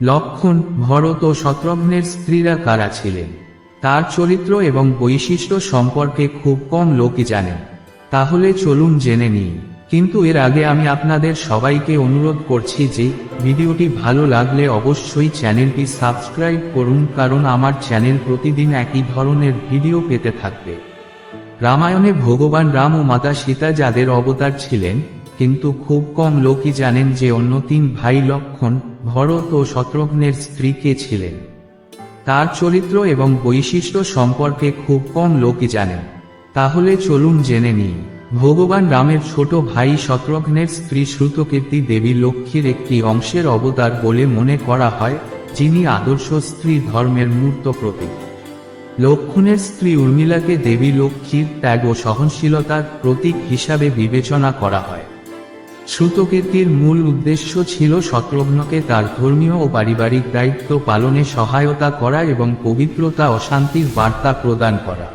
লক্ষণ ভরত ও শত্রুঘ্নের স্ত্রীরা কারা ছিলেন? তার চরিত্র এবং বৈশিষ্ট্য সম্পর্কে খুব কম লোকই জানেন তাহলে চলুন জেনে নিই। কিন্তু এর আগে আমি আপনাদের সবাইকে অনুরোধ করছি যে, ভিডিওটি ভালো লাগলে অবশ্যই চ্যানেলটি সাবস্ক্রাইব করুন কারণ আমার চ্যানেল প্রতিদিন একই ধরনের ভিডিও পেতে থাকবে। রামায়ণে ভগবান রাম ও মাতা সীতা যাদের অবতার ছিলেন, কিন্তু খুব কম লোকই জানেন যে অন্য তিন ভাই লক্ষণ ভরত ও শত্রুঘ্নের স্ত্রী কে ছিলেন? তার চরিত্র এবং বৈশিষ্ট্য সম্পর্কে খুব কম লোকই জানেন। তাহলে চলুন জেনে নিই, ভগবান রামের ছোট ভাই শত্রুঘ্নের স্ত্রী শ্রুতকীর্তি দেবী লক্ষ্মীর একটি অংশের অবতার বলে মনে করা হয়, যিনি আদর্শ স্ত্রী ধর্মের মূর্ত প্রতীক। লক্ষণের স্ত্রী উর্মিলাকে দেবী লক্ষ্মীর ত্যাগ ও সহনশীলতার প্রতীক হিসাবে বিবেচনা করা হয়। শ্রুতকীর্তির মূল উদ্দেশ্য ছিল শত্রুঘ্নকে তার ধর্মীয় ও পারিবারিক দায়িত্ব পালনে সহায়তা করা এবং পবিত্রতা ও শান্তির বার্তা প্রদান করা।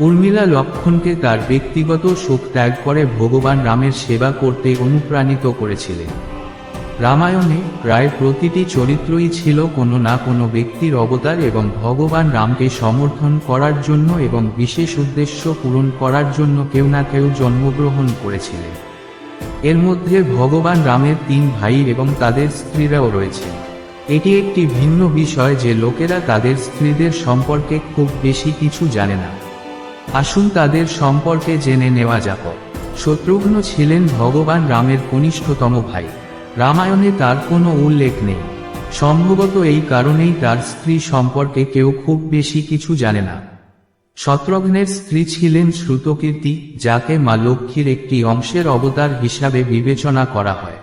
উর্মিলা লক্ষণকে তার ব্যক্তিগত সুখ ত্যাগ করে ভগবান রামের সেবা করতে অনুপ্রাণিত করেছিলেন। রামায়ণে প্রায় প্রতিটি চরিত্রই ছিল কোনো না কোনো ব্যক্তির অবতার এবং ভগবান রামকে সমর্থন করার জন্য এবং বিশেষ উদ্দেশ্য পূরণ করার জন্য কেউ না কেউ জন্মগ্রহণ করেছিলেন। এর মধ্যে ভগবান রামের তিন ভাই এবং তাদের স্ত্রীরাও রয়েছে। এটি একটি ভিন্ন বিষয় যে লোকেরা তাদের স্ত্রীদের সম্পর্কে খুব বেশি কিছু জানে না। আসুন তাদের সম্পর্কে জেনে নেওয়া যাক। শত্রুঘ্ন ছিলেন ভগবান রামের কনিষ্ঠতম ভাই। রামায়ণে তার কোনো উল্লেখ নেই। সম্ভবত এই কারণেই তার স্ত্রী সম্পর্কে কেউ খুব বেশি কিছু জানে না। শত্রুঘ্নের স্ত্রী ছিলেন শ্রুতকীর্তি, যাকে মা লক্ষ্মীর একটি অংশের অবতার হিসাবে বিবেচনা করা হয়।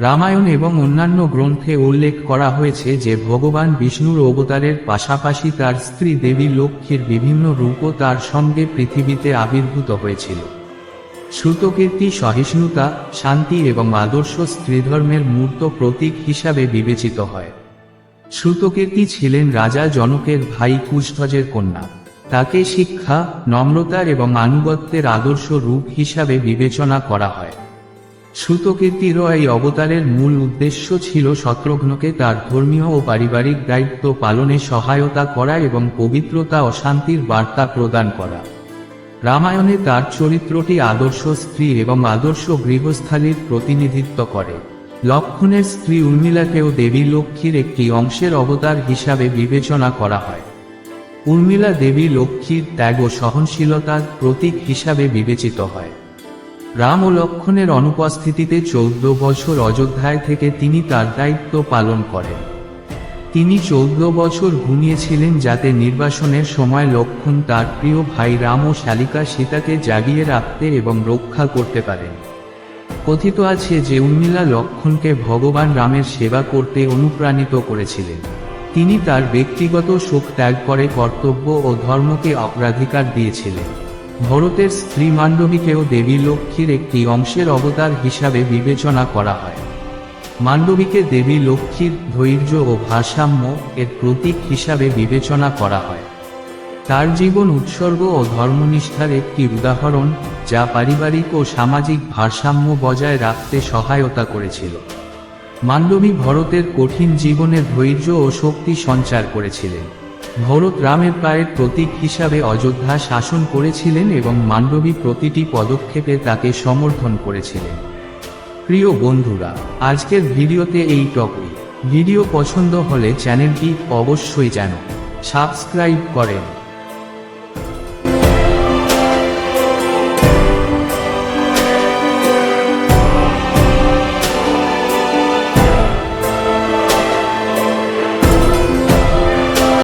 রামায়ণ এবং অন্যান্য গ্রন্থে উল্লেখ করা হয়েছে যে ভগবান বিষ্ণুর অবতারের পাশাপাশি তার স্ত্রী দেবী লক্ষ্মীর বিভিন্ন রূপও তার সঙ্গে পৃথিবীতে আবির্ভূত হয়েছিল। শ্রুতকীর্তি সহিষ্ণুতা, শান্তি এবং আদর্শ স্ত্রীধর্মের মূর্ত প্রতীক হিসাবে বিবেচিত হয়। শ্রুতকীর্তি ছিলেন রাজা জনকের ভাই কুষ্ঠজের কন্যা। তাকে শিক্ষা, নম্রতার এবং আনুগত্যের আদর্শ রূপ হিসাবে বিবেচনা করা হয়। শ্রুতকীর্তিরও এই অবতারের মূল উদ্দেশ্য ছিল শত্রুঘ্নকে তার ধর্মীয় ও পারিবারিক দায়িত্ব পালনে সহায়তা করা এবং পবিত্রতা ও শান্তির বার্তা প্রদান করা। রামায়ণে তার চরিত্রটি আদর্শ স্ত্রী এবং আদর্শ গৃহস্থালীর প্রতিনিধিত্ব করে। লক্ষণের স্ত্রী উর্মিলাকেও দেবী লক্ষ্মীর একটি অংশের অবতার হিসাবে বিবেচনা করা হয়। উর্মিলা দেবী লক্ষ্মীর ত্যাগ ও সহনশীলতার প্রতীক হিসাবে বিবেচিত হয়। রাম ও লক্ষণের অনুপস্থিতিতে চৌদ্দ বছর অযোধ্যায় থেকে তিনি তার দায়িত্ব পালন করেন। তিনি চৌদ্দ বছর ঘুমিয়েছিলেন যাতে নির্বাসনের সময় লক্ষণ তার প্রিয় ভাই রাম ও শালিকা সীতাকে জাগিয়ে রাখতে এবং রক্ষা করতে পারেন। কথিত আছে যে উর্মিলা লক্ষণকে ভগবান রামের সেবা করতে অনুপ্রাণিত করেছিলেন। তিনি তার ব্যক্তিগত সুখ ত্যাগ করে কর্তব্য ও ধর্মকে অগ্রাধিকার দিয়েছিলেন। ভরতের স্ত্রী মান্ডবীকেও দেবী লক্ষ্মীর একটি অংশের অবতার হিসাবে বিবেচনা করা হয়। মান্ডবীকে দেবী লক্ষ্মীর ধৈর্য ও ভারসাম্য এর প্রতীক হিসাবে বিবেচনা করা হয়। তার জীবন উৎসর্গ ও ধর্মনিষ্ঠার একটি উদাহরণ যা পারিবারিক ও সামাজিক ভারসাম্য বজায় রাখতে সহায়তা করেছিল। মান্ডবী ভরতের কঠিন জীবনে ধৈর্য ও শক্তি সঞ্চার করেছিলেন। ভরত রামের পায়ের প্রতীক হিসাবে অযোধ্যা শাসন করেছিলেন এবং মান্ডবী প্রতিটি পদক্ষেপে তাকে সমর্থন করেছিলেন। প্রিয় বন্ধুরা, আজকের ভিডিওতে এই টপিক। ভিডিও পছন্দ হলে চ্যানেলটি অবশ্যই জানো সাবস্ক্রাইব করেন।